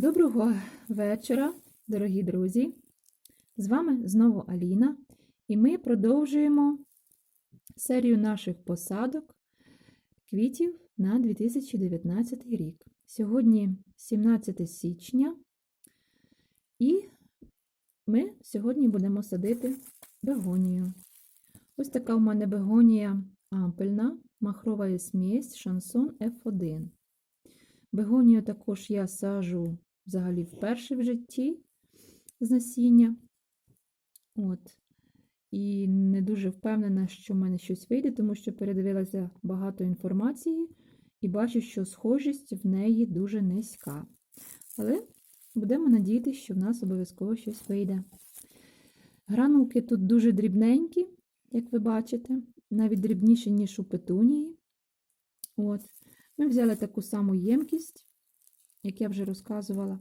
Доброго вечора, дорогі друзі! З вами знову Аліна, і ми продовжуємо серію наших посадок квітів на 2019 рік. Сьогодні 17 січня, і ми сьогодні будемо садити бегонію. Ось така у мене бегонія ампельна, махрова смесь шансон F1. Бегонію також я сажу взагалі вперше в житті з насіння. От. І не дуже впевнена, що в мене щось вийде, тому що передивилася багато інформації і бачу, що схожість в неї дуже низька. Але будемо надіятися, що в нас обов'язково щось вийде. Гранулки тут дуже дрібненькі, як ви бачите, навіть дрібніші, ніж у петунії. От. Ми взяли таку саму ємкість, як я вже розказувала,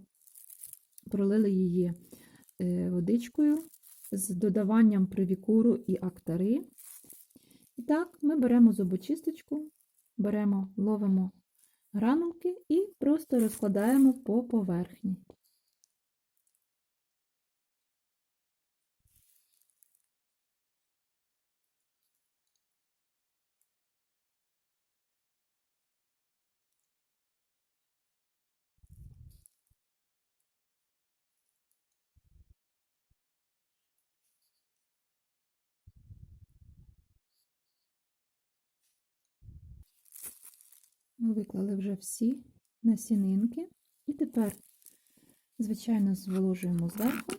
пролили її е, водичкою з додаванням привікуру і актари. І так, ми беремо зубочисточку, беремо, ловимо гранулки і просто розкладаємо по поверхні. Ми виклали вже всі насінинки. І тепер, звичайно, зволожуємо зверху.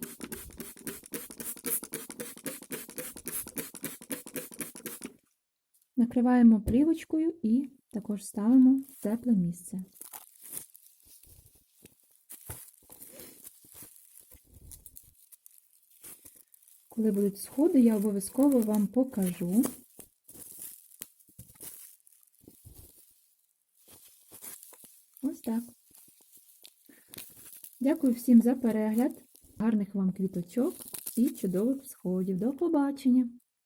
Накриваємо плівочкою і також ставимо в тепле місце. Коли будуть сходи, я обов'язково вам покажу. Ось так. Дякую всім за перегляд, гарних вам квіточок і чудових сходів. До побачення!